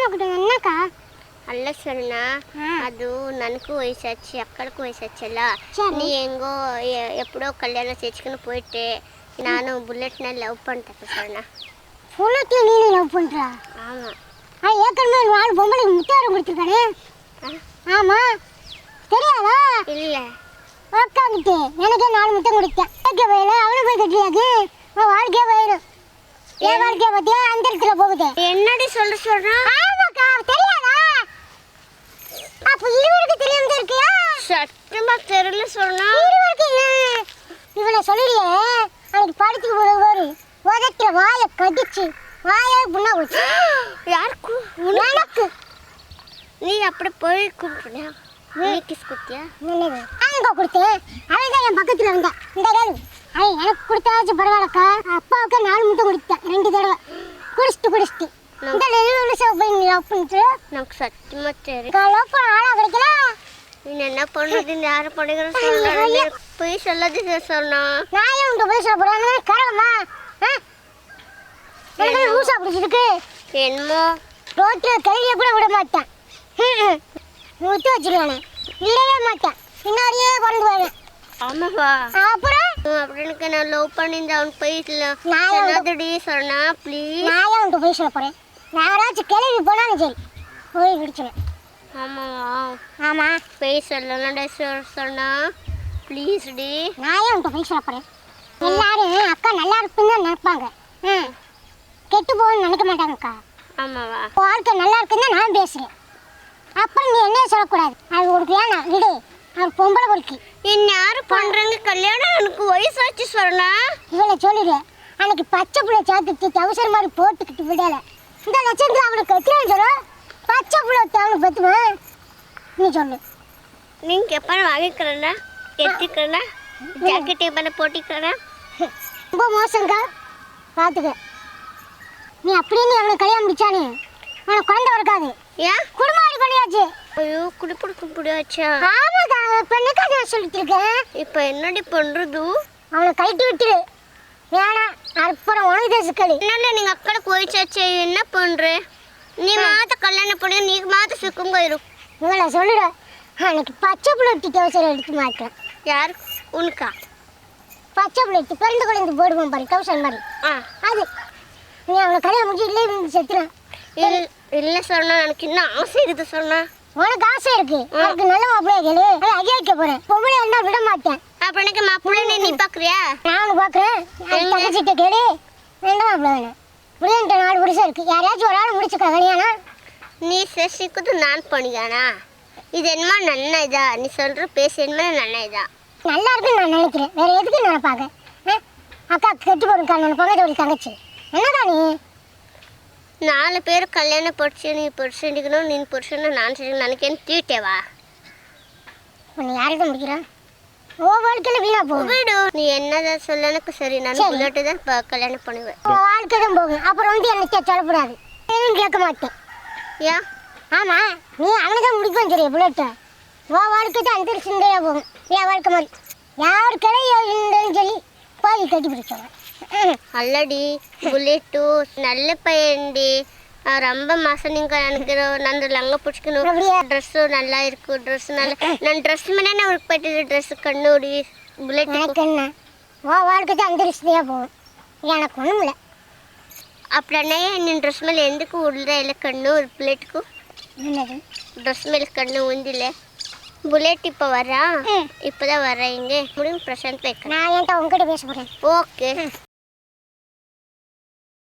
ಹೋಗ್ಬಿಟ್ಟು ನನ್ನಕ್ಕ ಅಲ್ಲ ಸ್ವರ್ಣ ಅದು ನನಗೂ ವಯಸ್ಸಾಚಿ ಅಕ್ಕಳಕ್ಕೂ ವಯಸ್ಸಾಚಲ್ಲ ನೀ ಹೆಂಗೋ ಎಪ್ಪಡೋ ಕಲ್ಯಾಣ ಸೇಚ್ಕೊಂಡು போயிட்டு ನಾನು ಬುಲೆಟ್ನ ಲವ್ பண்ணிட்டேன் ಸ್ವರ್ಣ புல்லட்டில் நீ லவ் பண்ணுறா ஆமாம் ஆ ஏற்கனவே நாலு பொம்பளைக்கு முத்தாரம் கொடுத்துருக்கானே ஆமாம் தெரியாதா இல்லை உக்காந்துட்டு எனக்கே நாலு முத்தம் கொடுத்தேன் கேட்க போயில அவனுக்கு போய் கட்டியாக்கு வாழ்க்கையே போயிடும் என் வாழ்க்கைய பத்தியா அந்த இடத்துல போகுது? என்னடி சொல்ற சொல்றா? ஆமாக்கா தெரியாதா? அப்ப இருவருக்கு தெரியாம இருக்கியா? சட்டமா தெரியல சொன்னா. இருவருக்கு என்ன? இவனை சொல்லிடுயே அவனுக்கு படுத்துக்கு ஒரு உதத்துல வாயை கடிச்சு வாயை புண்ணா போச்சு யாருக்கு எனக்கு நீ அப்படி போய் கூப்பிட்டியா நீ கிஸ் நல்லது அங்க கொடுத்தேன். அவன் தான் என் பக்கத்துல வந்தான் இந்த கேளு. அவன் எனக்கு கொடுத்தாச்சும் பரவாயில்லக்கா. அப்பாவுக்கு நாலு முட்டை கொடுத்தேன் ரெண்டு தடவை. குடிச்சிட்டு குடிச்சிட்டு. இந்த சிவப்பு போய் லவ் பண்ணிட்டு. நமக்கு சத்தியமா தெரியும் லவ் பண்ண ஆளா கிடைக்கல? நீ என்ன பண்றது? யாரும் படிக்கிற சொல்றாங்க போய் சொல்லாதீங்க சொன்னா. நான் ஏன் உன்ட்ட போய் சொல்ல போறேன்? கரகம்மா எனக்கு லூசா பிடிச்சிருக்கு? என்னமோ. ரோட்ல கழுவிய கூட விட மாட்டேன். முத்து வச்சிருக்கானே இல்லவே மாட்டேன். பின்னாடியே கொண்டு வருவேன் ஆமாவா அப்புறம்? அப்படின்னு நான் லவ் பண்ணியிருந்தேன். அவன் போய் நான் சொல்லாதடி சொன்னா ப்ளீஸ் நான் ஏன் உன்ட்ட போய் சொல்ல போறேன்? நான் யாராச்சும் கிளம்பி போனாலும் சரி. போய் பிடிச்சிடும் ஆமாவா? ஆமா. போய் சொல்லலாம்டா சொன்னா ப்ளீஸ் டி. நான் ஏன் உன்ட்ட போய் சொல்ல போறேன்? எல்லாரும் அக்கா நல்லா இருக்குன்னு தான் நினைப்பாங்க. ம் கெட்டு போகணும்னு நினைக்க மாட்டாங்கக்கா ஆமாவா? வாழ்க்கை நல்லா இருக்குன்னு நான் பேசுறேன். அப்புறம் நீ என்ன சொல்லக்கூடாது? அது ஒரு வேணாம். விடு. பொம்பளை பொறுக்கி. என்ன யாரு பண்றாங்க? கல்யாணம் எனக்கு வயசாச்சு சொன்னா இவளை சொல்லிடு அன்னைக்கு பச்சை புள்ள சேர்த்துட்டு அவசர மாதிரி போட்டுக்கிட்டு விடல. இந்த லட்சத்தில் அவனுக்கு கத்துறேன்னு சொல்ல. பச்சை புள்ள அவனுக்கு பத்துவேன் நீ சொல்லு. நீங்க எப்ப வாங்கிக்கிறேன்னா எடுத்துக்கிறேன்னா ஜாக்கெட் எப்ப போட்டிக்கிறேன்னா. ரொம்ப மோசங்கா பார்த்துக்க நீ அப்படியே நீ அவனுக்கு கல்யாணம் முடிச்சானே. அவனுக்கு குழந்தை இருக்காது ஏன்? குடும்பம் ஆடி பண்ணியாச்சு. ஐயோ குடிப்பிடிக்க முடியாச்சா ஆமாக்கா பெண்ணுக்கா நான் சொல்லிட்டு இருக்கேன் இப்ப என்னடி பண்றது? அவனை கழட்டி விட்டுரு. வேணாம் அப்புறம் உனக்கு தான் சிக்கல். என்னால நீங்க அக்கடக்கு வயசாச்சு என்ன பண்ற? நீ மாத்த கல்யாணம் பண்ணி நீ மாத்த சுக்கம் போயிரும் இவளை சொல்லிடு. அன்னைக்கு பச்சை புள்ள விட்டு அவசரம் எடுத்து மாட்டேன் யார்? உனக்கா? பச்சை புள்ள எடுத்து பிறந்த குழந்தை போடுவோம் பாரு கவுசன் மாதிரி. ஆ. அது. நீ அவனை கல்யாணம் முடிச்சு இல்லை செத்துறான் இல்ல சொன்னா எனக்கு இன்னும் ஆசை இருக்குது சொன்னா. உனக்கு ஆசை இருக்கு. உனக்கு நல்ல மாப்பிள்ளைய கேளு. அதை அங்கே வைக்க போறேன். பொம்பளை என்ன விட மாட்டேன். அப்ப எனக்கு மாப்பிள்ளை நீ பாக்குறியா? நான் ஒன்று பார்க்குறேன் தங்கச்சிட்ட கேளு. வேண்டாம் மாப்பிள்ளை வேணும். புரியன்ட்ட நாலு புருஷன் இருக்கு. யாரையாச்சும் ஒரு ஆள் முடிச்சுக்கா கல்யாணம். நீ சேசிக்குது நான் பண்ணியானா இது என்னமா நன்ன இதா. நீ சொல்ற பேச என்ன நன்ன இதா. நல்லா இருக்குன்னு நான் நினைக்கிறேன். வேற எதுக்கு நினைப்பாங்க? அக்கா கெட்டு போடுக்கா நினைப்பாங்க ஒரு தங்கச்சி. என்னக்கா நீ? நாலு ಪೇರು கல்யாணம் ಪಡಿಸಿ நீ ಪಡಿಸಿಗೂ நீ ಪಡಿಸಿನ ನಾನು ಸರಿ ನನಗೇನು ತೀಟೇವಾ உன்னை யார்கிட்ட முடிக்கிறான் ஓ வாழ்க்கையில் வீணா போகும். நீ என்னதான் சொல்ல எனக்கு சரி நான் புல்லட்டு தான் கல்யாணம் பண்ணுவேன். ஓ வாழ்க்கை தான் போகும். அப்புறம் வந்து என்னை கே- சொல்லக்கூடாது. எதுவும் கேட்க மாட்டேன். ஏன்? ஆமா நீ அவனுக்கு முடிக்கும் தெரியும் புல்லட்டு ஓ வாழ்க்கை தான் அந்த சிந்தையாக போகும். என் வாழ்க்கை மாதிரி யார் சொல்லி பாதி கட்டி பிடிச்சவன். அல்லடி బుల్లెట్ நல்ல పైయండి ரொம்ப மாசம் நீங்க எனக்கு நான் லங்க பிடிச்சிக்கணும். ட்ரெஸ்ஸு நல்லா இருக்கும் ட்ரெஸ் நல்லா நான் ட்ரெஸ் மேலே நான் உனக்கு போயிட்டு ட்ரெஸ் கண்ணு ஓடி புல்லட் வா வாழ்க்கை தான் அந்தரிசியாக போகும். எனக்கு ஒன்றும் இல்லை. அப்படின்னா என் ட்ரெஸ் மேலே எந்தக்கு உள்ள இல்லை? கண்ணு ஒரு புல்லட்டுக்கும் ட்ரெஸ் மேலே கண்ணு உந்தில்ல புல்லட் இப்போ வரா? இப்போ தான் வரேன் இங்கே. முடியும் பிரசாந்த் வைக்க நான் ஏன்ட்ட உங்ககிட்ட பேச போகிறேன் ஓகே.